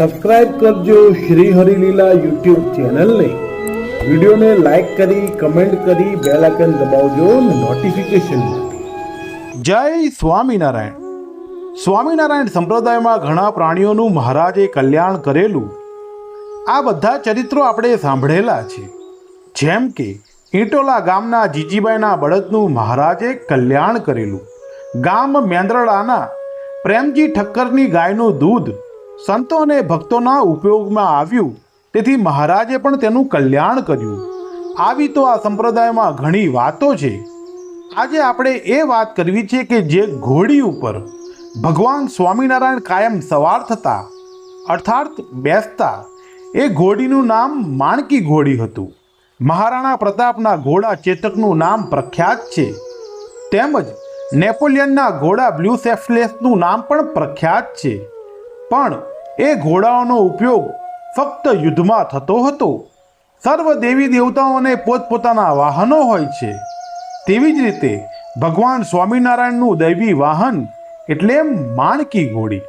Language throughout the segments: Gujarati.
સબસ્ક્રાઇબ કરજો શ્રી હરિલીલા યુટ્યુબ ચેનલને. વિડીયોને લાઇક કરી, કમેન્ટ કરી, બેલ આઇકન દબાવજો નોટિફિકેશન જય સ્વામિનારાયણ. સ્વામિનારાયણ સંપ્રદાયમાં ઘણા પ્રાણીઓનું મહારાજે કલ્યાણ કરેલું. આ બધા ચરિત્રો આપણે સાંભળેલા છે. જેમ કે ઈટોલા ગામના જીજીબાઈના બળદનું મહારાજે કલ્યાણ કરેલું. ગામ મેંદરડાના પ્રેમજી ઠક્કરની ગાયનું દૂધ સંતો અને ભક્તોના ઉપયોગમાં આવ્યું. તેથી મહારાજે પણ તેનું કલ્યાણ કર્યું. આવી તો આ સંપ્રદાયમાં ઘણી વાતો છે. આજે આપણે એ વાત કરવી છે કે જે ઘોડી ઉપર ભગવાન સ્વામિનારાયણ કાયમ સવાર થતા, અર્થાત બેસતા, એ ઘોડીનું નામ માણકી ઘોડી હતું. મહારાણા પ્રતાપના ઘોડા ચેતકનું નામ પ્રખ્યાત છે. તેમજ નેપોલિયનના ઘોડા બ્લુ સેફલેસનું નામ પણ પ્રખ્યાત છે. પણ એ ઘોડાઓનો ઉપયોગ ફક્ત યુદ્ધમાં થતો હતો. સર્વ દેવી દેવતાઓને પોતપોતાના વાહનો હોય છે. તેવી જ રીતે ભગવાન સ્વામિનારાયણનું દૈવી વાહન એટલે માણકી ઘોડી.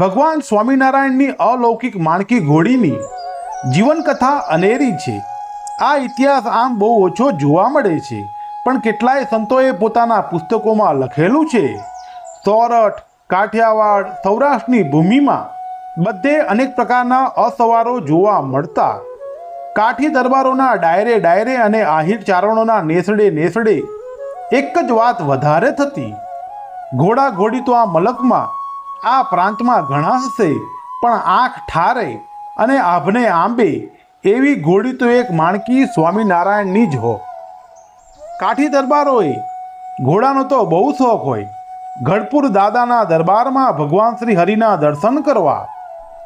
ભગવાન સ્વામિનારાયણની અલૌકિક માણકી ઘોડીની જીવનકથા અનેરી છે. આ ઇતિહાસ આમ બહુ ઓછો જોવા મળે છે. પણ કેટલાય સંતોએ પોતાના પુસ્તકોમાં લખેલું છે. સોરઠ કાઠિયાવાડ સૌરાષ્ટ્રની ભૂમિમાં બધે અનેક પ્રકારના અસવારો જોવા મળતા. કાઠી દરબારોના ડાયરે ડાયરે અને આહિર ચારણોના નેસડે નેસડે એક જ વાત વધારે થતી. ઘોડા ઘોડી તો આ મલકમાં, આ પ્રાંતમાં ઘણા હશે, પણ આંખ ઠારે અને આભને આંબે, એવી ઘોડી તો એક માણકી સ્વામિનારાયણની જ હો. કાઠી દરબારોએ ઘોડાનો તો બહુ શોખ હોય ગઢપુર દાદાના દરબારમાં ભગવાન શ્રી હરિના દર્શન કરવા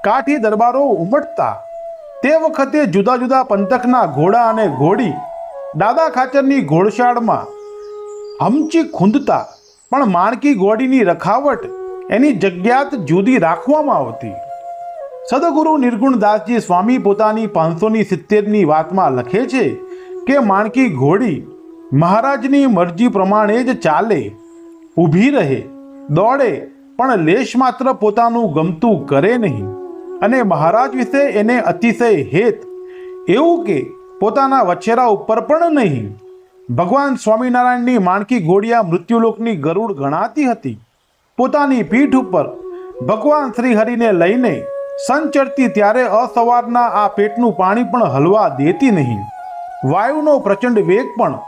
કાઠી દરબારો ઉમટતા. તે વખતે જુદા જુદા પંથકના ઘોડા અને ઘોડી દાદા ખાચરની ઘોડશાળમાં હમચી ખૂંદતા. પણ માણકી ઘોડીની રખાવટ એની જગ્યાત જુદી રાખવામાં આવતી. સદગુરુ નિર્ગુણદાસજી સ્વામી પોતાની પાંચસોની સિત્તેરની વાતમાં લખે છે કે માણકી ઘોડી મહારાજની મરજી પ્રમાણે જ ચાલે, ઊભી રહે. દોડે, પણ લેશ માત્ર પોતાનું ગમતું કરે નહીં. અને મહારાજ વિશે એને અતિશય હેત. એવું કે પોતાના વછેરા ઉપર પણ નહીં. ભગવાન સ્વામિનારાયણની માણકી ઘોડિયા મૃત્યુલોકની ગરુડ ગણાતી હતી. પોતાની પીઠ ઉપર ભગવાન શ્રી હરિને લઈને સંચરતી ત્યારે અસવારના આ પેટનું પાણી પણ હલવા દેતી નહીં. વાયુનો પ્રચંડ વેગ પણ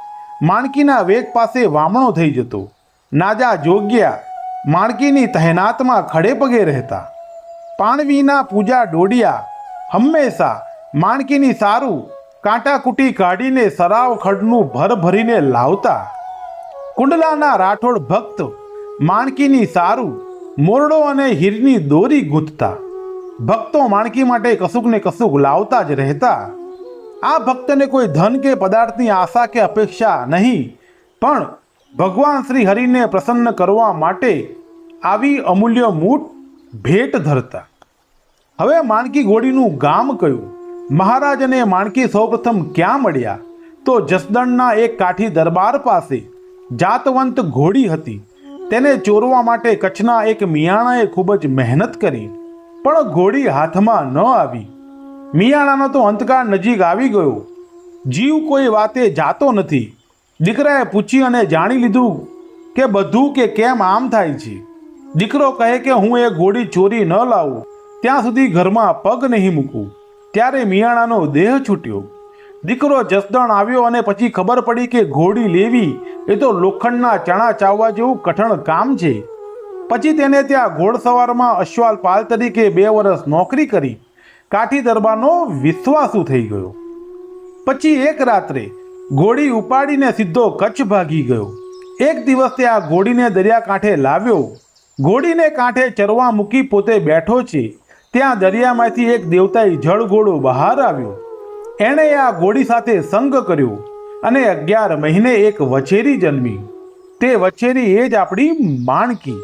માણકીના વેગ પાસે વામણો થઈ જતો. નાજા જોગ્યા માણકીની તહેનાતમાં ખડે પગે રહેતા. પાણવીના પૂજા ડોડિયા હંમેશા માણકીની સારું કાંટાકૂટી કાઢીને સરાવ ખડનું ભર ભરીને લાવતા. કુંડલાના રાઠોડ ભક્ત માણકીની સારું મોરડો અને હીરની દોરી ગૂંથતા. ભક્તો માણકી માટે કશુંક ને કશુંક લાવતા જ રહેતા. આ ભક્તને કોઈ ધન કે પદાર્થની આશા કે અપેક્ષા નહીં, પણ ભગવાન શ્રી હરિને પ્રસન્ન કરવા માટે આવી અમૂલ્ય મૂઠ ભેટ ધરતા. હવે માણકી ઘોડીનું ગામ કયું? મહારાજને માણકી સૌપ્રથમ ક્યાં મળ્યા? તો જસદણના એક કાઠી દરબાર પાસે જાતવંત ઘોડી હતી. તેને ચોરવા માટે કચ્છના એક મિયાણાએ ખૂબ જ મહેનત કરી, પણ ઘોડી હાથમાં ન આવી. મિયાણાનો તો અંતકાળ નજીક આવી ગયો. જીવ કોઈ વાતે જાતો નથી. દીકરાએ પૂછી અને જાણી લીધું કે બધું કે કેમ આમ થાય છે. દીકરો કહે કે હું એ ઘોડી ચોરી ન લાવું. ત્યાં સુધી ઘરમાં પગ નહીં મૂકું. ત્યારે મિયાણાનો દેહ છૂટ્યો. દીકરો જસદણ આવ્યો અને પછી ખબર પડી કે ઘોડી લેવી એ તો લોખંડના ચણા ચાવવા જેવું કઠણ કામ છે. પછી તેને ત્યાં ઘોડસવારમાં અશ્વાલપાલ તરીકે બે વર્ષ નોકરી કરી. કાઠી દરબારનો વિશ્વાસુ થઈ ગયો. પછી એક રાત્રે ઘોડી ઉપાડીને સીધો કચ્છ ભાગી ગયો. એક દિવસ તે આ ઘોડીને દરિયાકાંઠે લાવ્યો. ઘોડીને કાંઠે ચરવા મૂકી પોતે બેઠો છે. ત્યાં દરિયામાંથી એક દેવતાએ જળઘોડો બહાર આવ્યો. એણે આ ઘોડી સાથે સંગ કર્યો અને અગિયાર મહિને એક વછેરી જન્મી. તે વછેરી એ જ આપણી માણકી.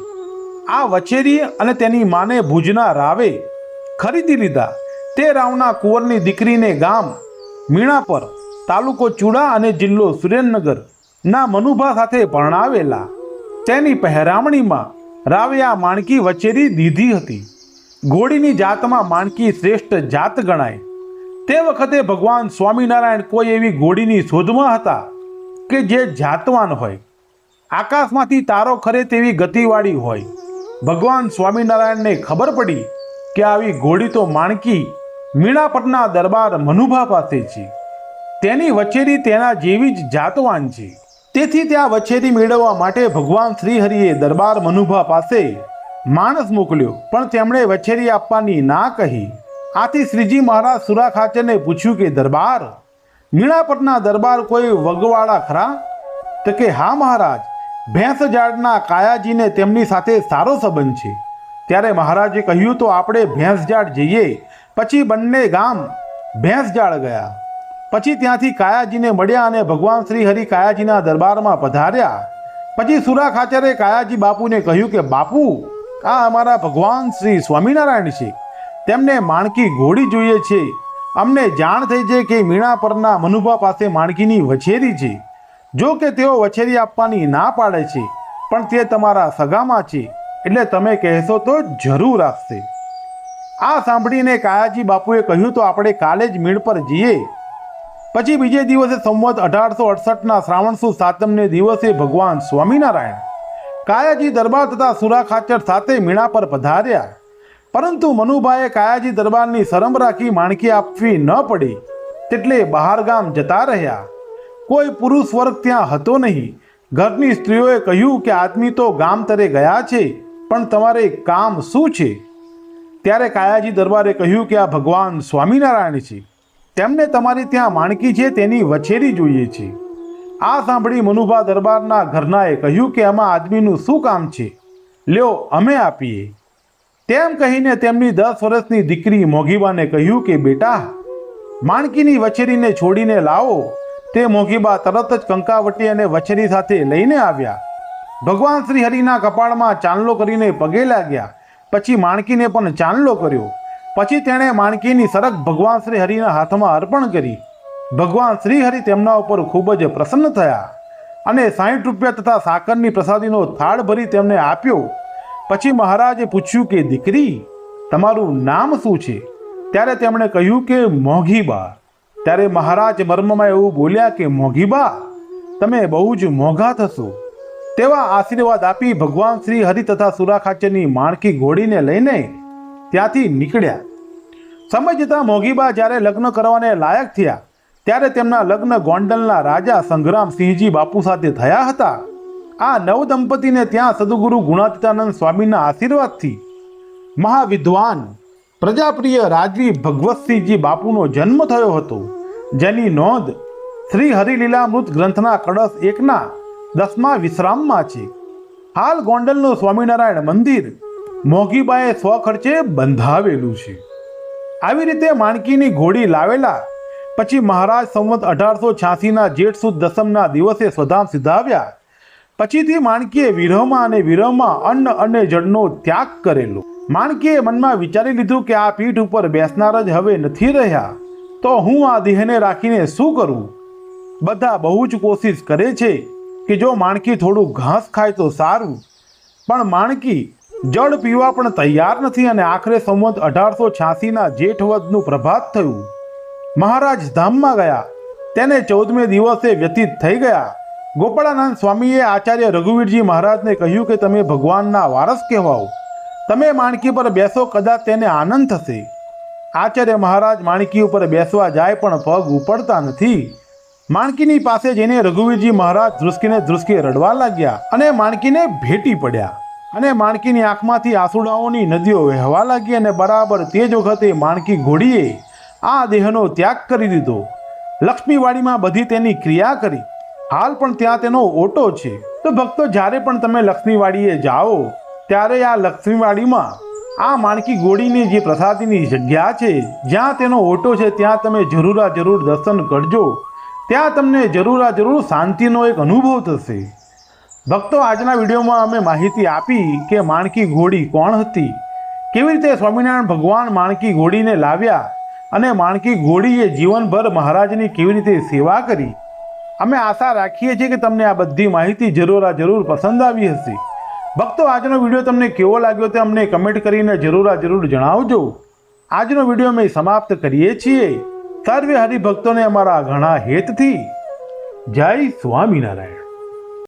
આ વછેરી અને તેની માને ભુજના રાવે ખરીદી લીધા. તે રાવના કુંવરની દીકરીને ગામ મીણાપર તાલુકો ચૂડા અને જિલ્લો સુરેન્દ્રનગર ના મનુભા સાથે પરણાવેલા. તેની પહેરામણીમાં રાવે આ માણકી વચેરી દીધી હતી. ઘોડીની જાતમાં માણકી શ્રેષ્ઠ જાત ગણાય. તે વખતે ભગવાન સ્વામિનારાયણ કોઈ એવી ઘોડીની શોધમાં હતા કે જે જાતવાન હોય. આકાશમાંથી તારો ખરે તેવી ગતિવાળી હોય. ભગવાન સ્વામિનારાયણને ખબર પડી કે આવી ઘોડી તો માણકી મીણાપટના દરબાર મનુભા પાસે છે. તેની વચેરી તેના જેવી જ જાતવાન છે. તેથી ત્યાં વચેરી મેળવવા માટે ભગવાન શ્રીહરિએ દરબાર મનુભા પાસે માણસ મોકલ્યો. પણ તેમણે વછેરી આપવાની ના કહી. આથી શ્રીજી મહારાજ સુરા ખાચરને પૂછ્યું કે, દરબાર? મીણાપટના દરબાર કોઈ વગવાળા ખરા? તો કે, હા મહારાજ ભેંસ ઝાડના કાયાજીને તેમની સાથે સારો સંબંધ છે. ત્યારે મહારાજે કહ્યું, તો આપણે ભેંસ ઝાડ જઈએ. પછી બંને ગામ ભેંસ ઝાડ ગયા. પછી ત્યાંથી કાયાજીને મળ્યા અને ભગવાન શ્રી હરિ કાયાજીના દરબારમાં પધાર્યા. પછી સુરા ખાચરે કાયાજી બાપુને કહ્યું કે, બાપુ, આ અમારા ભગવાન શ્રી સ્વામિનારાયણ છે. તેમને માણકી ઘોડી જોઈએ છે. અમને જાણ થઈ છે કે મીણા પરના મનુભા પાસે માણકીની વછેરી છે. જો કે તેઓ વછેરી આપવાની ના પાડે છે, પણ તે તમારા સગામાં છે, એટલે તમે કહેશો તો જરૂર આપશે. આ સાંભળીને કાયાજી બાપુએ કહ્યું, તો આપણે કાલે જ મીણ પર જઈએ. પછી બીજે દિવસે સંવત અઢારસો અડસઠના શ્રાવણ સુદ સાતમને દિવસે ભગવાન સ્વામિનારાયણ કાયાજી દરબાર તથા સુરા ખાચર સાથે મીણા પર પધાર્યા. પરંતુ મનુભાઈએ કાયાજી દરબારની શરમ રાખી માણકી આપવી ન પડી. તેટલે બહાર ગામ જતા રહ્યા. કોઈ પુરુષ વર્ગ ત્યાં હતો નહીં. ઘરની સ્ત્રીઓએ કહ્યું કે આદમી તો ગામ તરે ગયા છે, પણ તમારે કામ શું છે? ત્યારે કાયાજી દરબારે કહ્યું કે આ ભગવાન સ્વામિનારાયણ છે. તેમને તમારી ત્યાં માણકી છે તેની વછેરી જોઈએ છે. આ સાંભળી મનુભા દરબારના ઘરનાએ કહ્યું કે આમાં આદમીનું શું કામ છે? લ્યો, અમે આપીએ. તેમ કહીને તેમની દસ વર્ષની દીકરી મોઘીબાને કહ્યું કે, બેટા, માણકીની વછેરીને છોડીને લાવો. તે મોઘીબા તરત જ કંકાવટી અને વછેરી સાથે લઈને આવ્યા. ભગવાન શ્રી હરિના કપાળમાં ચાંદલો કરીને પગે લાગ્યા. પછી માણકીને પણ ચાંદલો કર્યો. પછી તેણે માણકીની સરક ભગવાન શ્રી હરિના હાથમાં અર્પણ કરી. ભગવાન શ્રી હરિ તેમના ઉપર ખૂબ જ પ્રસન્ન થયા અને સાઠ રૂપિયા તથા સાકરની પ્રસાદીનો થાળ ભરી તેમને આપ્યો. પછી મહારાજે પૂછ્યું કે, દીકરી, તમારું નામ શું છે? ત્યારે તેમણે કહ્યું કે, મોઘીબા. ત્યારે મહારાજ મર્મમાં એવું બોલ્યા કે, મોઘીબા, તમે બહુ જ મોઘા થશો. તેવા આશીર્વાદ આપી ભગવાન શ્રી હરિ તથા સુરાખાચ્યની માણકી ઘોડીને લઈને ત્યાંથી નીકળ્યા. સમય જતાં મોગીબા જ્યારે લગ્ન કરવાને લાયક થયા, ત્યારે તેમના લગ્ન ગોંડલના રાજા સંગ્રામસિંહજી બાપુ સાથે થયા હતા. આ નવ દંપતીને ત્યાં સદગુરુ ગુણાતીતાનંદ સ્વામીના આશીર્વાદથી મહાવિદ્વાન પ્રજાપ્રિય રાજવી ભગવતસિંહજી બાપુનો જન્મ થયો હતો, જેની નોંધ શ્રી હરિલીલામૃત ગ્રંથના કળશ એકના દસમા વિશ્રામમાં છે. હાલ ગોંડલનું સ્વામિનારાયણ મંદિર મોગીબાએ સ્વખર્ચે બંધાવેલું છે. આવી રીતે માણકીની ઘોડી લાવેલા. પછી મહારાજ સંવત અઢારસો છ્યાસીના જેઠ સુદ દસમના દિવસે સ્વધામ સિધાવ્યા પછીથી માણકીએ વિરહમાં અને વિરહમાં અન્ન અને જળનો ત્યાગ કરેલો. માણકીએ મનમાં વિચારી લીધું કે આ પીઠ ઉપર બેસનાર જ હવે નથી રહ્યા. તો હું આ દેહને રાખીને શું કરું? બધા બહુ જ કોશિશ કરે છે કે જો માણકી થોડું ઘાસ ખાય તો સારું. પણ માણકી જળ પીવા પણ તૈયાર નથી અને આખરે સંવંત અઢારસો છ્યાસીના જેઠવદનું પ્રભાત થયું. મહારાજ ધામમાં ગયા. તેને ચૌદમે દિવસે વ્યતીત થઈ ગયા. ગોપાળાનંદ સ્વામીએ આચાર્ય રઘુવીરજી મહારાજને કહ્યું કે તમે ભગવાનના વારસ કહેવાઓ. તમે માણકી પર બેસો કદાચ તેને આનંદ થશે. આચાર્ય મહારાજ માણકી ઉપર બેસવા જાય પણ પગ ઉપડતા નથી. માણકીની પાસે જઈને રઘુવીરજી મહારાજ ધ્રુસકીને ધ્રુસકી રડવા લાગ્યા અને માણકીને ભેટી પડ્યા. અને માણકીની આંખમાંથી આંસુડાઓની નદીઓ વહેવા લાગી અને બરાબર તે જ વખતે માણકી ઘોડીએ આ દેહનો ત્યાગ કરી દીધો. લક્ષ્મીવાડીમાં બધી તેની ક્રિયા કરી. હાલ પણ ત્યાં તેનો ઓટો છે. તો ભક્તો, જ્યારે પણ તમે લક્ષ્મીવાડીએ જાઓ, ત્યારે આ લક્ષ્મીવાડીમાં આ માણકી ગોળીની જે પ્રસાદીની જગ્યા છે, જ્યાં તેનો ઓટો છે, ત્યાં તમે જરૂરા જરૂર દર્શન કરજો. ત્યાં તમને જરૂરા જરૂર શાંતિનો એક અનુભવ થશે. ભક્તો, આજના વિડીયોમાં અમે માહિતી આપી કે માણકી ઘોડી કોણ હતી? કેવી રીતે સ્વામિનારાયણ ભગવાન માણકી ઘોડીને લાવ્યા અને માણકી ઘોડીએ જીવનભર મહારાજની કેવી રીતે સેવા કરી? અમે આશા રાખીએ છીએ કે તમને આ બધી માહિતી જરૂર આ જરૂર પસંદ આવી હશે. ભક્તો, આજનો વીડિયો તમને કેવો લાગ્યો તે અમને કમેન્ટ કરીને જરૂર આ જરૂર જણાવજો. આજનો વીડિયો અમે સમાપ્ત કરીએ છીએ. સર્વે હરિભક્તોને અમારા ઘણા હેતથી. જય સ્વામિનારાયણ.